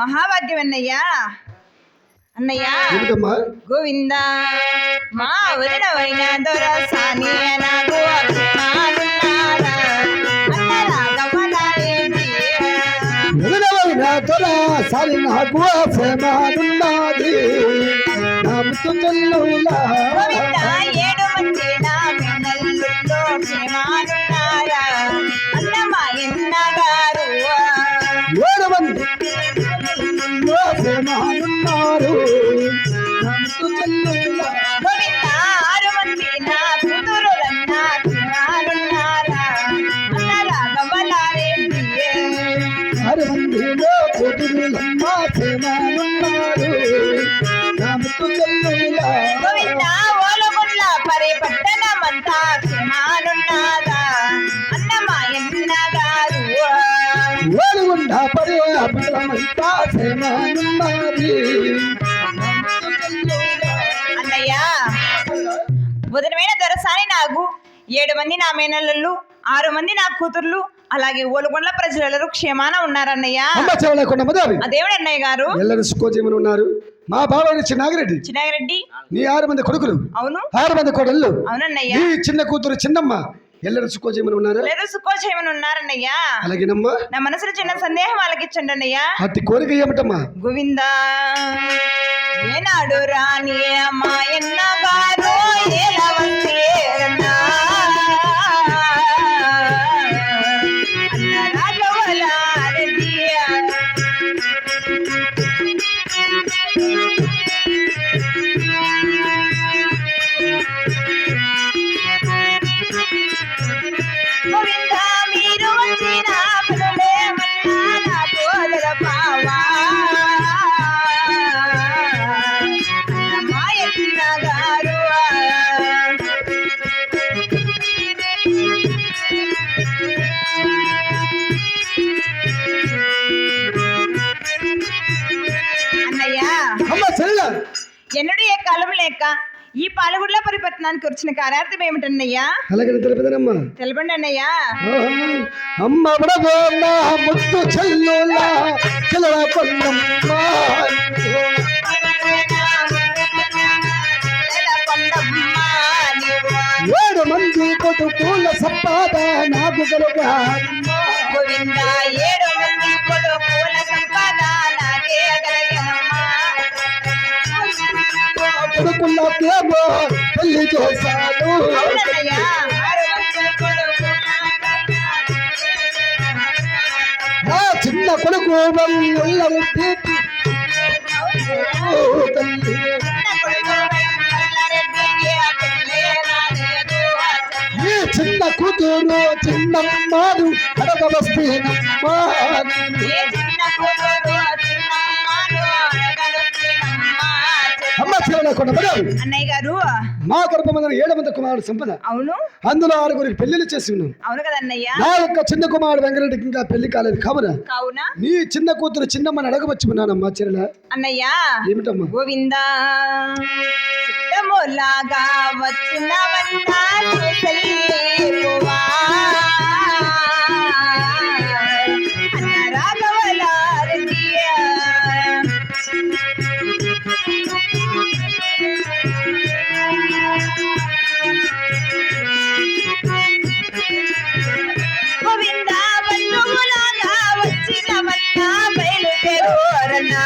మహాభాగ్యం అన్నయ్యా. అన్నయ్యా గోవింద. మా వదినవైన దొరసాని నాకు సారి నాకు నా గోవింద ఏడు మంది నా మెన్నల్లుల్లో క్షేమానున్నారా ఆరు మందిలో కూతురులమ్మ క్షేమానున్నారు నా ముత్తు చెల్లులా గోవింద ఓలగుండ్ల పరిపట్టణమంతా క్షమానున్నాదా అన్నమాయన్న గారు ఓలుగుండ పరి అపలమంతా క్షేమానున్నది. అన్నయ్య బుధనమైన దొరసాని నాకు ఏడు మంది నా మేనల్లు ఆరు మంది నా కూతుర్లు అలాగే ఓలుగొండ్ల ప్రజలందరూ క్షేమాన ఉన్నారన్నయ్య. అమ్మ అదేవిడ అన్నయ్య గారు. ఎల్లరి సుకోజీమని ఉన్నారు. మా బాబాయ్ చిన్న నాగిరెడ్డి చిన్నాగిరెడ్డి. నీ ఆరు మంది కొడుకులు. అవును. ఆరు మంది కొడళ్ళు. అవునన్నయ్య. నీ చిన్న కూతురు చిన్నమ్మ. ఎల్లరి సుకోజీమని ఉన్నారు? లేదు సుఖోచేయమని ఉన్నారన్నయ్య. అలాగేనమ్మా. నా మనసులో చిన్న సందేహం వాళ్ళకిచ్చండి అన్నయ్య. అట్టి కోరిక ఏమిటమ్మా? గోవిందా ఏనాడు రాని మాయన్న గారు ఎలా చెల్ల ఎన్నడూ ఏ కాలం లేక ఈ పాలగుడ్ల పరిపట్నానికి వచ్చిన కార్యార్థం ఏమిటన్నయ్యా? అలాగే తెలిపదనమ్మా. తెలపండి అన్నయ్య. అమ్మ నా ముత్తు చెల్లులా చెల్లెల కొల్లమ్మ ఏడు మంది కొడుకుల సంపాద నాకు కలుగా గోవింద కొడుకులకేమో పెళ్ళి చేశాను నా చిన్న కొడుకు వెళ్ళి తల్లి ఈ చిన్న కూతురు? చిన్నమ్మాడు అడగ వస్తేనమ్మా అమ్మ అన్నయ్య గారు. మా గర్భమందిన ఏడు మంది కుమారుడు సంపద. అవును. అందులో ఆరుగురికి పెళ్ళిళ్ళు చేసి ఉన్నాం అవును కదా అన్నయ్య. నా యొక్క చిన్న కుమారుడు వెంకరెడ్డికి ఇంకా పెళ్ళి కాలేదు. కావున కావున? నీ చిన్న కూతురు చిన్నమ్మని అడగవచ్చు ఉన్నానమ్మా చెల్లెల. అన్నయ్య. ఏమిటమ్మా? గోవింద. చిత్తములాగా వచ్చినవన్నా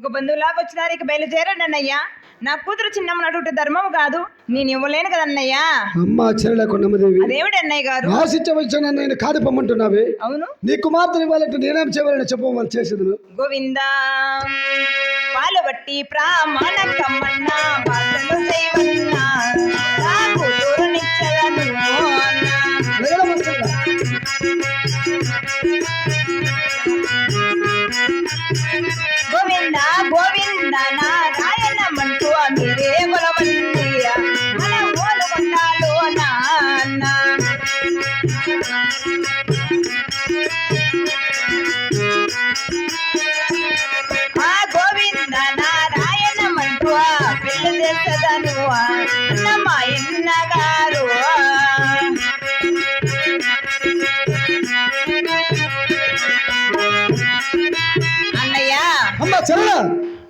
ఒక బంధువులాగా వచ్చినారు ఇక బయలుదేరండి అన్నయ్య. నా కూతురు చిన్నమ్మ నడుట ధర్మం కాదు నేను ఇవ్వలేను కదా అన్నయ్య. అమ్మ చెల్లెల కొండమ్మదేవి అదేమిటి అన్నయ్య గారు? ఆశించవచ్చిన నేను కాదు పొమ్మంటున్నావే అవును. నీ కుమార్తెని ఇవ్వాలంటే నేనేం చేయవాలని చెప్పమని చేసేది గోవింద పాలు బట్టి ప్రామాణ కమ్మన్నా బాధలు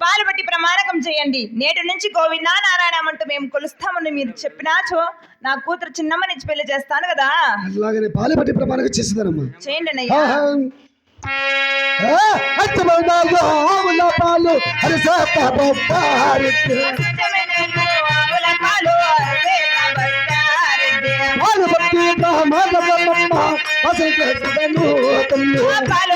పాలు బట్టి ప్రమాణకం చేయండి. నేటి నుంచి గోవిందా నారాయణ అంటూ మేము కొలుస్తామని మీరు చెప్పినాచో నా కూతురు చిన్నమ్మని పెళ్ళి చేస్తాను కదా. అలాగనే పాలు పట్టి ప్రమాణం చేసేదానమ్మా చేయండి ఆవుల పాలు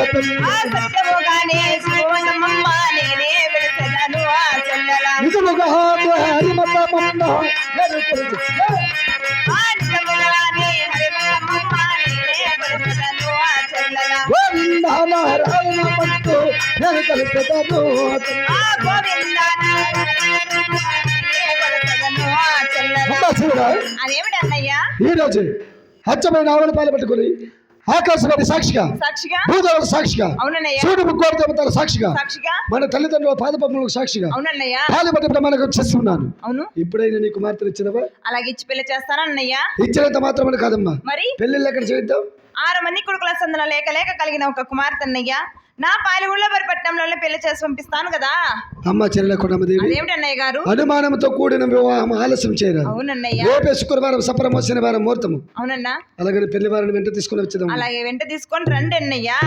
నిజముగానే హరిమల్లమ్మ నేనే విడిసెదను ఆ చెల్లెల గోవింద నారాయణ మంటూ నేను కలిసేదను తల్లి ఆ గోవింద అమ్మ శివుడా అదేమిటి అన్నయ్య ఈ రోజు హచ్చమైన ఆవుల పాలు పట్టుకుని ఆకాశవాణి సాక్షిగా సాక్షిగా? భూదేవుల సాక్షిగా సూర్యుడు ముక్కోటి దేవతల సాక్షిగా మన తల్లిదండ్రుల పాదపములకు సాక్షిగా పాలు పట్టి ప్రమాణం చేస్తున్నాను. అవును. ఇప్పుడైనా నీ కుమార్తెను ఇచ్చినవా? అలాగే ఇచ్చి పెళ్ళి చేస్తానన్నయ్య ఇచ్చినంత మాత్రమే కాదమ్మా. మరి? పెళ్ళిళ్ళు ఎక్కడ చేద్దాం? ఆరు మంది కొడుకుల సందన లేక లేక కలిగిన ఒక కుమార్తె అన్నయ్య. నా పాలగుళ్ళబరి పట్టణంలోనే పెళ్ళి చేసి పంపిస్తాను కదా. అమ్మ చెల్లెకొండమ్మదేవి అన్నయ్య గారు? అనుమానంతో కూడిన వివాహం ఆలస్యం చేయాలి అవునన్నయ్య. శుక్రవారం సపరం వచ్చిన వారం ముహూర్తం అవునన్నా. అలాగే పెళ్ళి వారిని వెంట తీసుకొని వచ్చి అలాగే వెంట తీసుకొని రండి అన్నయ్యా